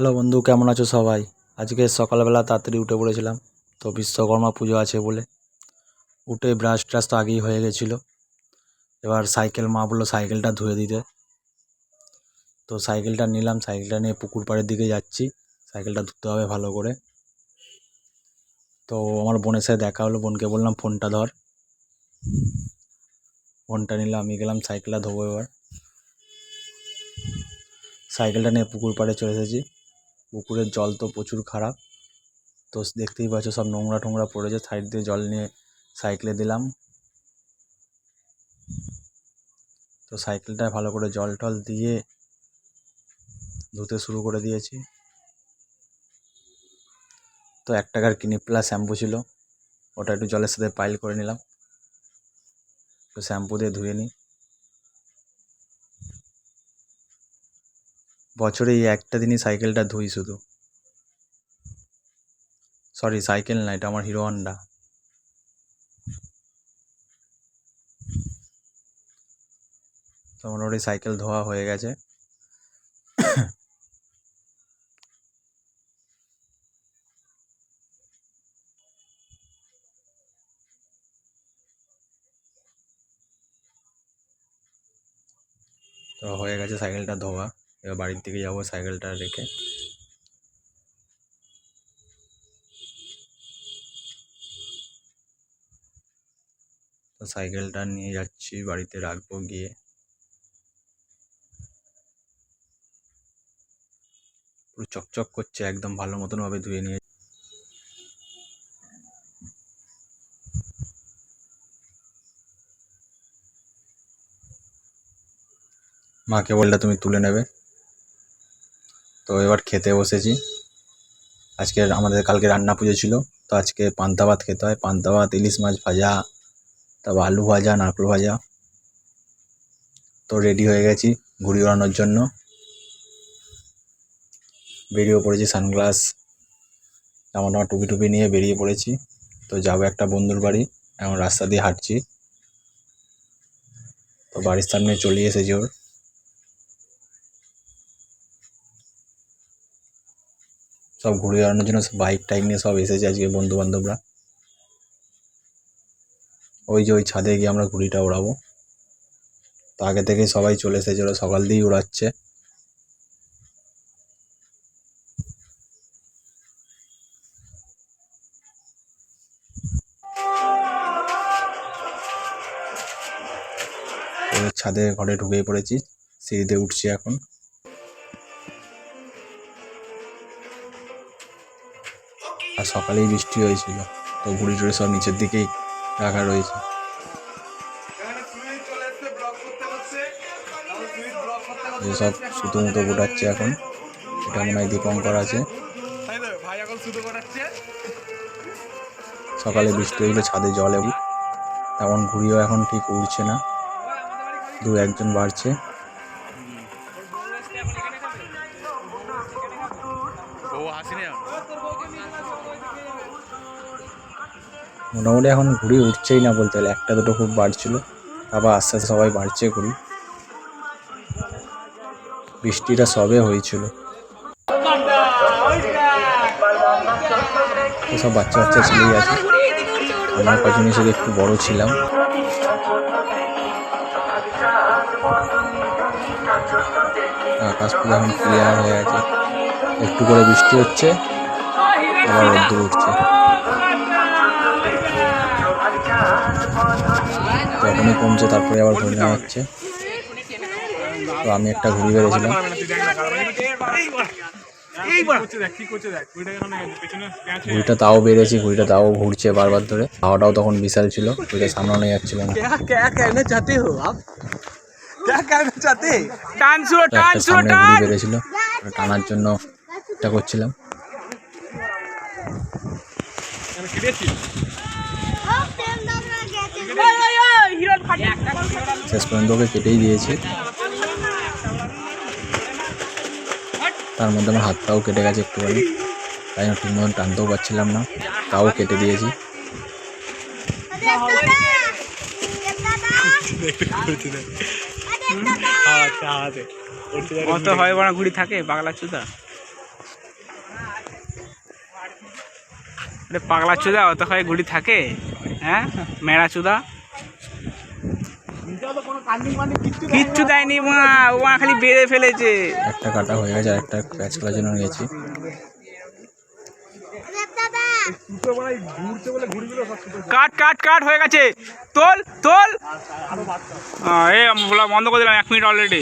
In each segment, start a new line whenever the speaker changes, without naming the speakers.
Hello বন্ধু, কেমন আছো সবাই? আজকে সকালবেলা তাড়াতাড়ি উঠে পড়েছিলাম, তো বিশ্বকর্মা পুজো আছে বলে। উঠে ব্রাশ ট্রাশ তো আগেই হয়ে গেছিল। এবার সাইকেল মা বলল সাইকেলটা ধুয়ে দিতে। তো সাইকেলটা নিলাম সাইকেলটা নিয়ে পুকুর পাড়ের দিকে যাচ্ছি। সাইকেলটা ধুতে হবে ভালো করে। তো আমার বোনের সাথে দেখা হলো, বোনকে বললাম, ফোনটা ধর। ফোনটা নিলাম, আমি গেলাম সাইকেলটা ধোবো এবার। সাইকেলটা নিয়ে পুকুর পাড়ে চলে এসেছি। পুকুরের জল তো প্রচুর খারাপ। তো দেখতেই পাচ্ছ সব নোংরা টোংরা পড়েছে সাইড দিয়ে জল নিয়ে সাইকেলে দিলাম। তো সাইকেলটায় ভালো করে জল টল দিয়ে ধুতে শুরু করে দিয়েছি। তো এক টাকার ক্লিনিক প্লাস শ্যাম্পু ছিল, ওটা একটু জলের সাথে পাইল করে নিলাম। তো শ্যাম্পু দিয়ে ধুয়ে নিই। বছরে এই একটা দিনই সাইকেলটা ধুই শুধু। সরি সাইকেল না, এটা আমার হিরো হন্ডা। তো মোটামুটি সাইকেল ধোয়া হয়ে গেছে। তো হয়ে গেছে সাইকেলটা ধোয়া। এবার বাড়ির দিকে যাব সাইকেলটা রেখে। তো সাইকেলটা নিয়ে যাচ্ছি, বাড়িতে রাখব গিয়ে। পুরো চকচক করছে, একদম ভালো মতন ভাবে ধুয়ে নিয়ে মাকে বললে তুমি তুলে নেবে। তো এবার খেতে বসেছি। আজকে আমাদের কালকে রান্না পুজো ছিল, তো আজকে পান্তা ভাত খেতে হয়। পান্তা ভাত, ইলিশ মাছ ভাজা, তারপর আলু ভাজা, নারকেল ভাজা। তো রেডি হয়ে গেছি ঘুড়ি ওড়ানোর জন্য। বেরিয়ে পড়েছি সানগ্লাস, জামা টামা টুপি টুপি নিয়ে বেরিয়ে পড়েছি। তো যাব একটা বন্ধুর বাড়ি, এখন রাস্তা দিয়ে হাঁটছি। তো বাড়ির সামনে চলে এসেছি ওর। সব ঘুরে বেড়ানোর জন্য সব বাইক টাইক নিয়ে সব এসেছে আজকে বন্ধু বান্ধবরা ওই যে ওই ছাদে গিয়ে আমরা ঘুড়িটা ওড়াবো। তো আগে থেকে সবাই চলে এসেছে, ওরা সকাল দিয়েই উড়াচ্ছে ছাদে ঘরে ঢুকেই পড়েছি, সিঁড়িতে উঠছি এখন। আর সকালেই বৃষ্টি হয়েছিল। তো ঘুড়ি টুড়ি সব নিচের দিকেই রাখা রয়েছে। সব সুতো মুতো গোটাচ্ছে এখন। এটা মনে হয় দীপঙ্কর আছে। সকালে বৃষ্টি হয়েছিল, ছাদে জল এবং। তেমন ঘুড়িও এখন ঠিক উড়ছে না। দু একজন বাড়ছে। মোটামুটি এখন ঘুড়ি উঠছেই না বলতে গেলে। একটা দুটো খুব বাড়ছিল আবার আস্তে আস্তে সবাই বাড়ছে ঘুড়ি। বৃষ্টিটা সবে হয়েছিল। সব বাচ্চা বাচ্চা ছেলেই আছে। আমার কজন হিসেবে একটু বড় ছিলাম। আকাশ পুরো এখন ক্লিয়ার হয়ে আছে একটু করে বৃষ্টি হচ্ছে, আবার রোদ্দুর উঠছে। যখনই কমছে তারপরে আবার ঘুরে নেওয়া হচ্ছে। তো আমি একটা ঘুরে বেড়েছিলাম। ঘুড়িটা তাও বেড়েছি ঘুড়িটা তাও ঘুরছে বারবার ধরে। হাওয়াটাও তখন বিশাল ছিল ঘুড়িটা সামলানো যাচ্ছিল না। একটা সামনে ঘুড়ি বেড়েছিল। টানার জন্য এটা করছিলাম।
কেটেছি
শেষ পর্যন্ত ওকে কেটেই দিয়েছে। তার মধ্যে আমার হাতটাও কেটে গেছে একটুখানি। তাই আমি ঠিক মতন টানতেও পারছিলাম না, তাও কেটে দিয়েছি।
কত হয় বড় ঘুড়ি থাকে, পাগলা চুদা। পাগলা চুদা, অত হয় ঘুড়ি থাকে হ্যাঁ? মেড়া চুদা। কিচ্ছু দেয়নি মা ও মা খালি বেড়ে ফেলেছে।
একটা কাটা হয়ে গেছে একটা প্যাচ করার জন্য গেছি
কাট কাট কাট হয়ে গেছে। তোল তোল। এই বন্ধ করে দিলাম এক মিনিট অলরেডি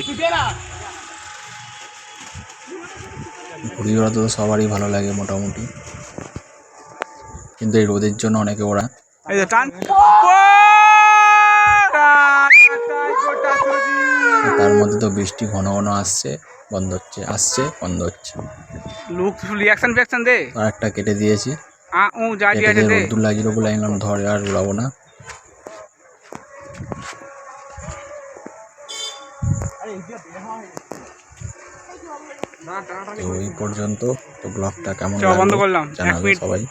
ঘুড়ি ওড়া তো সবারই ভালো লাগে মোটামুটি। কিন্তু এই রোদের জন্য অনেকে ওরা
টান।
তার মধ্যে তো বৃষ্টি ঘন ঘন আসছে বন্ধ হচ্ছে আসছে বন্ধ হচ্ছে।
লুক রিয়াকশন ফিয়াকশন দে।
আর একটা কেটে দিয়েছি।
আ ও যা দে।
রোদ্দুর বলে আমি ধরে আর উড়াবো না। তো এই পর্যন্ত তো ব্লগটা কেমন
বন্ধ
লাগল। জানাবে সবাই।